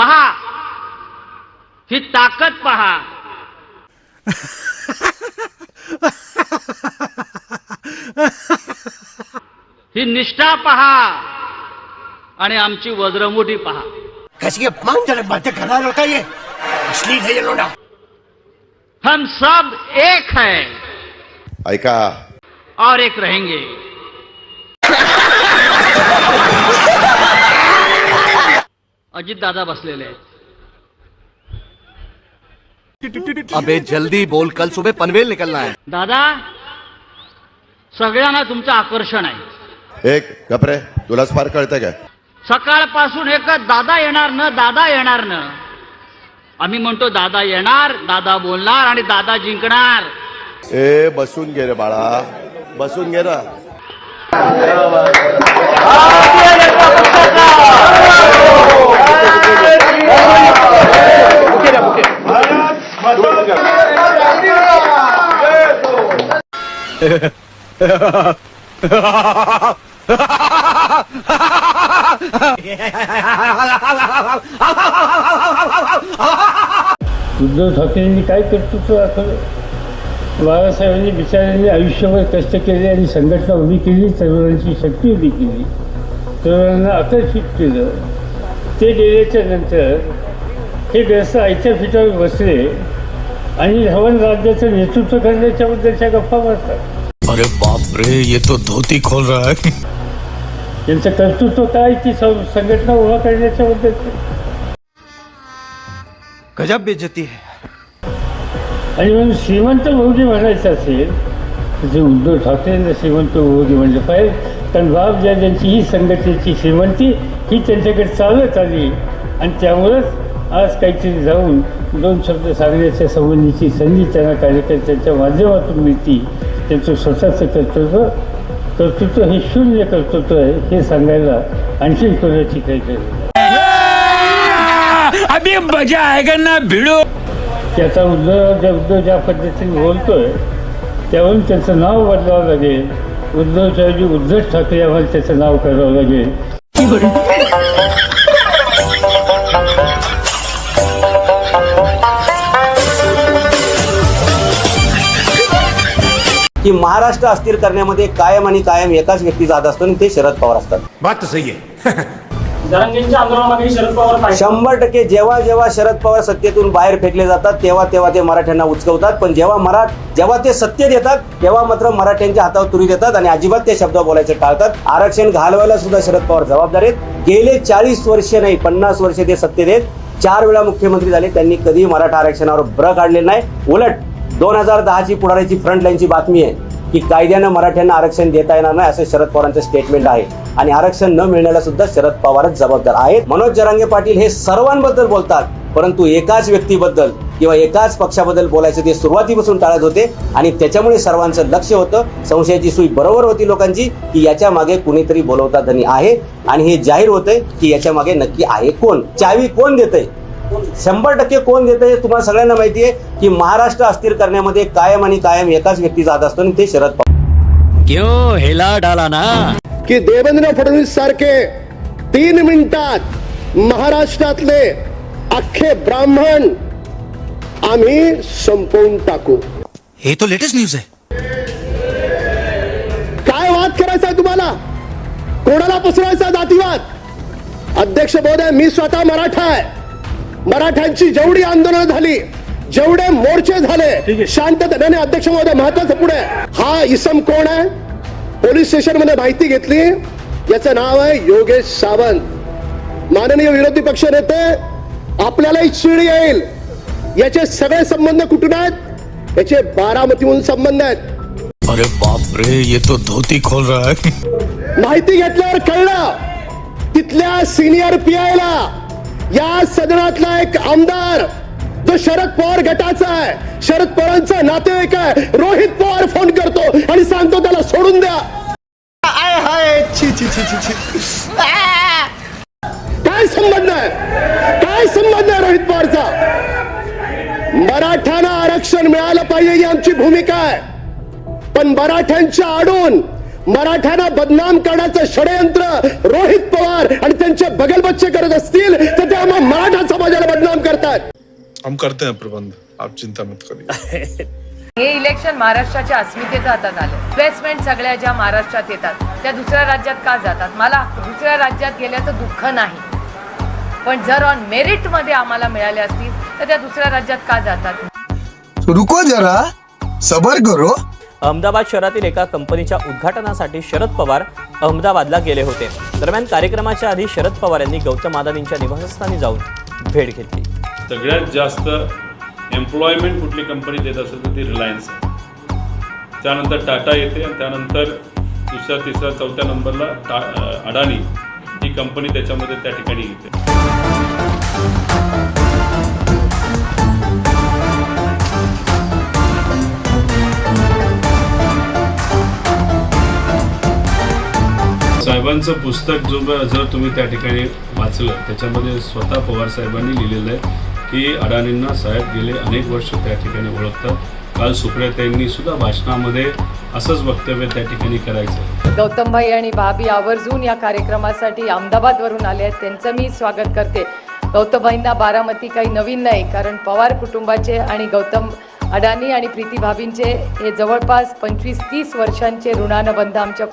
पहा. ही ताकद पहा. ही निष्ठा पहा. आणि आमची वज्रमुठी पहा. कैसी अपमानजनक बातें कर रहा है लड़का ये अश्लील है ये लोडा हम सब एक हैं. ऐका. और एक रहेंगे. अजित दादा बसलेले आहेत. अबे जल्दी बोल. कल सुबह पनवेल निकलना है। दादा सगळ्यांना तुमचं आकर्षण आहे. एक गपरे तुलाच फार कळतंय काय सकाळपासून एकच दादा येणार न दादा येणार न. आम्ही म्हणतो दादा येणार दादा बोलणार आणि दादा जिंकणार. ए बसून घे रे बाळा. बसून घे ना. उद्धव ठाकरेंनी काय कर्तृत्व दाखवलं बाळासाहेबांनी बिचाऱ्यांनी आयुष्यभर कष्ट केले आणि संघटना उभी केली तरुणांची शक्ती उभी केली. तरुणांना आकर्षित केलं. ते गेल्याच्यानंतर हे व्यस्त आयच्या फिटावर बसले. आणि धवन राज्याचं नेतृत्व करण्याच्याबद्दलच्या गप्पा मारतात. अरे बाप रे ये तो धोती खोल रहा है. त्यांचं कर्तृत्व काय ती सं- संघटना उभा करण्याच्याबद्दल गजब बेइज्जती है. आणि म्हणून श्रीमंत भाऊजी म्हणायचं असेल जे उद्धव ठाकरेंना श्रीमंत भाऊजी म्हणलं पाहिजे कारण बाप ज्या त्यांची ही संघटनेची श्रीमंती ही त्यांच्याकडे चालत आली. आणि त्यामुळंच आज काहीतरी जाऊन दोन शब्द सांगण्याच्या संबंधीची संधी त्यांना कार्यकर्त्यांच्या माध्यमातून मिळती. त्यांचं स्वतःचं कर्तृत्व कर्तृत्व हे शून्य कर्तृत्व आहे हे सांगायला आणखी कोणाची काही भिड़ो। त्याचा उद्धव ज्या उद्धव ज्या पद्धतीने बोलतोय त्यावरून त्याचं नाव बदलावं लागेल. उद्धवच्याऐवजी उद्धव ठाकरे आम्हाला त्याचं नाव करावं लागेल. की महाराष्ट्र अस्थिर करण्यामध्ये कायम आणि कायम एकाच व्यक्तीचा हात असतो आणि ते शरद पवार असतात. बात तो सही है शंभर टक्के जेव्हा जेव्हा शरद पवार सत्तेतून बाहेर फेकले जातात तेव्हा तेव्हा ते मराठ्यांना उचकवतात. पण जेव्हा मरा जेव्हा ते सत्तेत येतात तेव्हा मात्र मराठ्यांच्या हातावर तुरी देतात आणि अजिबात ते शब्द बोलायचे टाळतात. आरक्षण घालवायला सुद्धा शरद पवार जबाबदार आहेत. गेले चाळीस वर्ष नाही पन्नास वर्ष ते सत्तेत आहेत. चार वेळा मुख्यमंत्री झाले त्यांनी कधी मराठा आरक्षणावर ब्र काढले नाही. उलट दोन हजार दहाची पुढाऱ्याची फ्रंटलाईनची बातमी आहे की कायद्यानं मराठ्यांना आरक्षण देता येणार नाही असं शरद पवारांचं स्टेटमेंट आहे. आणि आरक्षण न मिळण्याला सुद्धा शरद पवारच जबाबदार आहेत. मनोज जरांगे पाटील हे सर्वांबद्दल बोलतात परंतु एकाच व्यक्तीबद्दल किंवा एकाच पक्षाबद्दल बोलायचं ते सुरुवातीपासून टाळत होते आणि त्याच्यामुळे सर्वांचं लक्ष होतं. संशयाची सुई बरोबर होती लोकांची की याच्या मागे कुणीतरी बोलवता धनी आहे. आणि हे जाहीर होतंय की याच्या मागे नक्की आहे कोण? चावी कोण देतंय? शंभर टक्के कोण देतं हे तुम्हाला सगळ्यांना माहिती आहे की महाराष्ट्र अस्थिर करण्यामध्ये कायम आणि कायम एकाच व्यक्तीचा हात असतो आणि ते शरद पवार. क्यों हिला डाला ना? की देवेंद्र फडणवीस सारखे तीन मिनिटात महाराष्ट्रातले अख्खे ब्राह्मण आम्ही संपवून टाकू. ये तो लेटेस्ट न्यूज है काय वाद करायचा आहे तुम्हाला? कोणाला पसरवायचा जातीवाद? अध्यक्ष महोदय मी स्वतः मराठा आहे. मराठ्यांची जेवढी आंदोलनं झाली जेवढे मोर्चे झाले शांततेने अध्यक्ष महोदय महत्वाचं पुढे. हा इसम कोण आहे? पोलीस स्टेशनमध्ये माहिती घेतली. याचं नाव आहे योगेश सावंत. माननीय विरोधी पक्ष नेते आपल्यालाही चिड येईल. याचे सगळे संबंध कुठून आहेत? याचे बारामतीहून संबंध आहेत. अरे बाप रे ये तो धोती खोल रहा है. माहिती घेतल्यावर कळलं. तिथल्या सिनियर पीआयला या सदनातला एक आमदार जो शरद पवार गटाचा आहे. शरद पवारांचा नातेवाईक आहे. रोहित पवार फोन करतो आणि सांगतो त्याला सोडून द्या. काय संबंध आहे? काय संबंध आहे रोहित पवारचा? मराठ्यांना आरक्षण मिळालं पाहिजे ही आमची भूमिका आहे. पण मराठ्यांच्या आडून मराठ्यांना बदनाम करण्याचं षडयंत्र रोहित पवार आणि त्यांचे बगल बच्चे करत असतील तर ते आम्हा मराठा समाजाला बदनाम करतात. हम करते हैं प्रबंध आप चिंता मत करिए. हे इलेक्शन महाराष्ट्राच्या अस्मितेचं हातात आलं. इन्व्हेस्टमेंट सगळ्या ज्या महाराष्ट्रात येतात त्या दुसऱ्या राज्यात का जातात? मला दुसऱ्या राज्यात गेल्याचं दुःख नाही. पण जर ऑन मेरिटमध्ये आम्हाला मिळाल्या असतील तर त्या दुसऱ्या राज्यात का जातात? रुको जरा सबर करो. अहमदाबाद शहरातील एका कंपनीच्या उद्घाटनासाठी शरद पवार अहमदाबादला गेले होते. दरम्यान कार्यक्रमाच्या आधी शरद पवार यांनी गौतम अदानींच्या निवासस्थानी जाऊन भेट घेतली. सगळ्यात जास्त एम्प्लॉयमेंट कुठली कंपनी देत असेल तर ती रिलायन्स आहे. त्यानंतर टाटा येते आणि त्यानंतर दुसऱ्या तिसऱ्या चौथ्या नंबरला टा अडाणी ही कंपनी त्याच्यामध्ये त्या ठिकाणी येते. साहेबांचं पुस्तक जो जर तुम्ही त्या ठिकाणी वाचलं त्याच्यामध्ये स्वतः पवार साहेबांनी लिहिलेलं आहे की अडाणींना साहेब गेले अनेक वर्ष त्या ठिकाणी ओळखतात. काल सुप्रियाताईंनी सुद्धा भाषणामध्ये असंच वक्तव्य त्या ठिकाणी करायचं. गौतमभाई आणि भाभी आवर्जून या कार्यक्रमासाठी अहमदाबादवरून आले आहेत. त्यांचं मी स्वागत करते. गौतमभाईंना बारामती काही नवीन नाही कारण पवार कुटुंबाचे आणि गौतम अडाणी आणि प्रीती भाभींचे हे जवळपास पंचवीस तीस वर्षांचे ऋणानुबंध आमच्या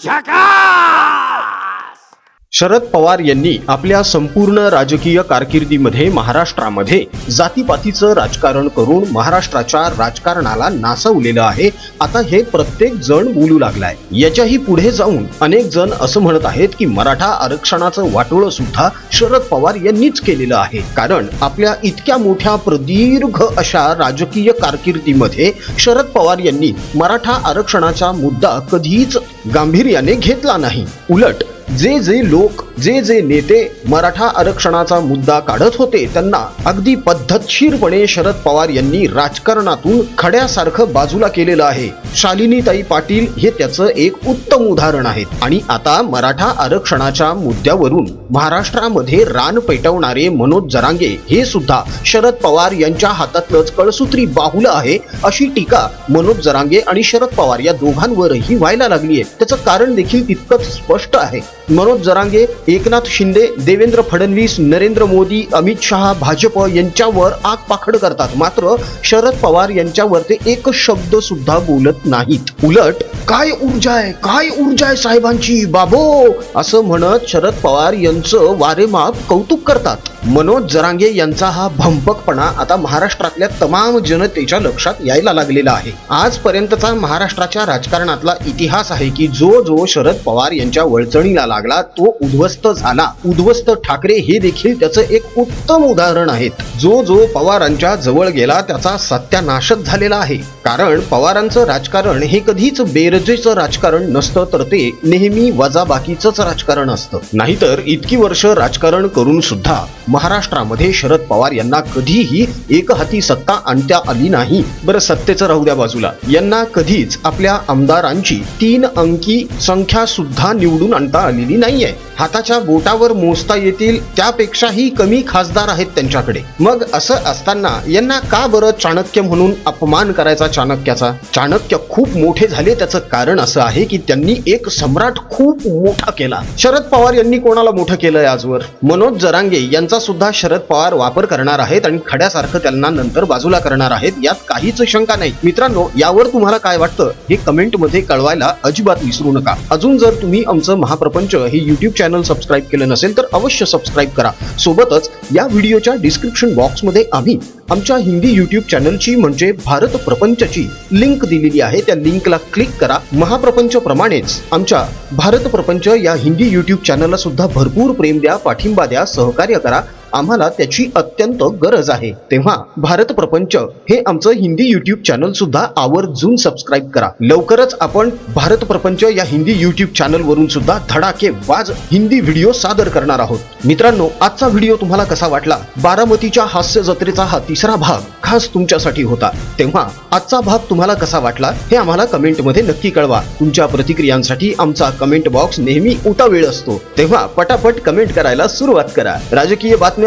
शरद पवार यांनी आपल्या संपूर्ण राजकीय कारकिर्दीमध्ये महाराष्ट्रामध्ये जातीपातीचं राजकारण करून महाराष्ट्राच्या राजकारणाला नासवलेलं आहे. आता हे प्रत्येक जण बोलू लागलाय. याच्याही पुढे जाऊन अनेक जण असं म्हणत आहेत की मराठा आरक्षणाचं वाटोळं सुद्धा शरद पवार यांनीच केलेलं आहे. कारण आपल्या इतक्या मोठ्या प्रदीर्घ अशा राजकीय कारकिर्दीमध्ये शरद पवार यांनी मराठा आरक्षणाचा मुद्दा कधीच गांभीर्याने घेतला नाही. उलट जे जे लोक जे जे नेते मराठा आरक्षणाचा मुद्दा काढत होते त्यांना अगदी पद्धतशीरपणे शरद पवार यांनी राजकारणातून खड्यासारखं बाजूला केलेलं आहे. शालिनीताई पाटील हे त्याचं एक उत्तम उदाहरण आहेत. आणि आता मराठा आरक्षणाच्या मुद्द्यावरून महाराष्ट्रामध्ये रान पेटवणारे मनोज जरांगे हे सुद्धा शरद पवार यांच्या हातातलंच कळसूत्री बाहुलं आहे अशी टीका मनोज जरांगे आणि शरद पवार या दोघांवरही व्हायला लागली आहे त्याचं कारण देखील तितकंच स्पष्ट आहे. मनोज जरांगे एकनाथ शिंदे देवेंद्र फडणवीस नरेंद्र मोदी अमित शहा भाजप यांच्यावर आगपाखड करतात. मात्र शरद पवार यांच्यावर ते एक शब्द सुद्धा बोलत नाहीत. उलट काय ऊर्जा आहे? काय ऊर्जा आहे साहेबांची? बाबो! असं म्हणत शरद पवार यांचं वारेमाप कौतुक करतात. मनोज जरांगे यांचा हा भंपकपणा आता महाराष्ट्रातल्या तमाम जनतेच्या लक्षात यायला लागलेला आहे. आजपर्यंतचा महाराष्ट्राच्या राजकारणातला इतिहास आहे की जो जो शरद पवार यांच्या वळचणीला लागला तो उद्ध्वस्त झाला. उद्ध्वस्त ठाकरे हे देखील त्याचं एक उत्तम उदाहरण आहेत. जो जो पवारांच्या जवळ गेला त्याचा सत्यानाशच झालेला आहे. कारण पवारांचं राजकारण हे कधीच बेरजेचं राजकारण नसतं तर ते नेहमी वजाबाकीचंच राजकारण असतं. नाहीतर इतकी वर्ष राजकारण करून सुद्धा महाराष्ट्रामध्ये शरद पवार यांना कधीही एक हाती सत्ता आणता आली नाही. बरं सत्तेचं राहू द्या बाजूला. यांना कधीच आपल्या आमदारांची तीन अंकी संख्या सुद्धा निवडून आणता आली आलेली नाहीये. हाताच्या बोटावर मोजता येतील त्यापेक्षाही कमी खासदार आहेत त्यांच्याकडे. मग असं असताना यांना का बरं चाणक्य म्हणून अपमान करायचा चाणक्याचा? चाणक्य खूप मोठे झाले त्याचं कारण असं आहे की त्यांनी एक सम्राट खूप मोठा केला. शरद पवार यांनी कोणाला मोठं केलंय आजवर? मनोज जरांगे यांचा सुद्धा शरद पवार वापर करणार आहेत आणि खड्यासारखं त्यांना नंतर बाजूला करणार आहेत यात काहीच शंका नाही. मित्रांनो यावर तुम्हाला काय वाटतं? हे कमेंटमध्ये कळवायला अजिबात विसरू नका. अजून जर तुम्ही आमचं महाप्रपंच हे यूट्यूब चॅनल सबस्क्राईब केलं नसेल तर अवश्य सबस्क्राईब करा. सोबतच या व्हिडिओच्या डिस्क्रिप्शन बॉक्समध्ये आम्ही आमच्या हिंदी यूट्यूब चॅनलची म्हणजे भारत प्रपंचची लिंक दिलेली आहे. त्या लिंकला क्लिक करा. महाप्रपंच प्रमाणेच आमच्या भारत प्रपंच या हिंदी यूट्यूब चॅनलला सुद्धा भरपूर प्रेम द्या पाठिंबा द्या सहकार्य करा. आम्हाला त्याची अत्यंत गरज आहे. तेव्हा भारत प्रपंच हे आमचं हिंदी युट्यूब चॅनल सुद्धा आवर्जून सबस्क्राईब करा. लवकरच आपण भारत प्रपंच या हिंदी युट्यूब चॅनल वरून सुद्धा धडाके वाज हिंदी व्हिडिओ सादर करणार आहोत. मित्रांनो आजचा व्हिडिओ तुम्हाला कसा वाटला? बारामतीच्या हास्य जत्रेचा हा तिसरा भाग खास तुमच्यासाठी होता. तेव्हा आजचा भाग तुम्हाला कसा वाटला हे आम्हाला कमेंटमध्ये नक्की कळवा. तुमच्या प्रतिक्रियांसाठी आमचा कमेंट बॉक्स नेहमी उतावेळ असतो. तेव्हा पटापट कमेंट करायला सुरुवात करा. राजकीय बातम्या